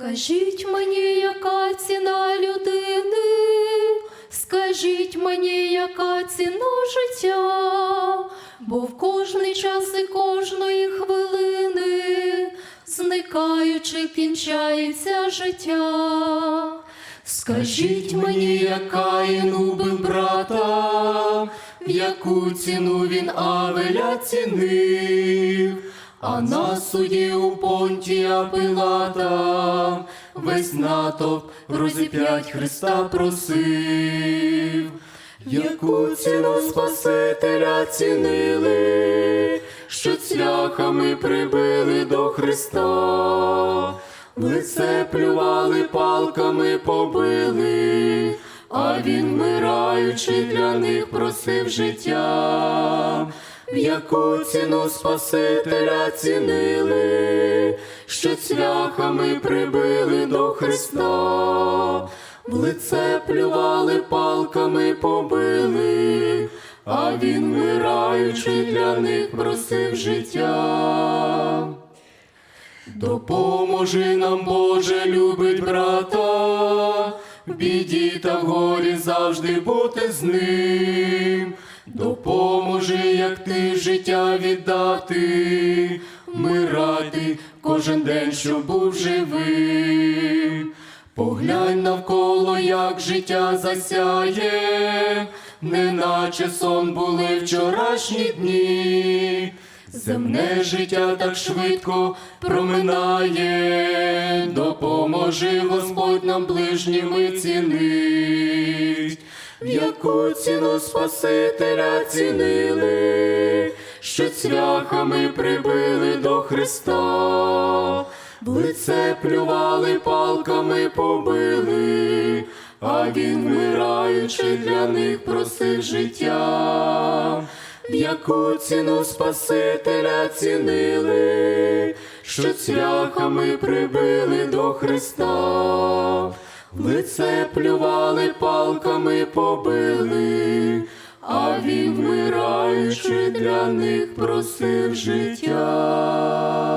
Скажіть мені, яка ціна людини, скажіть мені, яка ціна життя, бо в кожний час і кожної хвилини, зникаючи, кінчається життя. Скажіть мені, яка він убив брата, в яку ціну він Авеля цінив, а на суді у понтія Пилата. Весь натовп розіп'ять Христа просив, яку ціну Спасителя цінили, що цвяхами прибили до Христа. Лице плювали, палками побили, а він, вмираючи, для них просив життя, в яку ціну Спасителя цінили, що цвяхами прибили до Христа, в лице плювали, палками побили, а він, вмираючи, для них просив життя. Допоможи нам, Боже, любить брата, в біді та в горі завжди бути з ним. Допоможи, як ти життя віддати, вмирати кожен день, щоб був живим. Поглянь навколо, як життя засяє, неначе сон були вчорашні дні. Земне життя так швидко проминає, допоможи Господь нам ближніми цінить, яку ціну Спасителя цінили, що цвяхами прибили до Христа, в лице плювали, палками побили, а він, вмираючи, для них просив життя. В яку ціну Спасителя цінили, що цвяхами прибили до Христа, лице плювали, палками побили, а він, вмираючи, для них просив життя.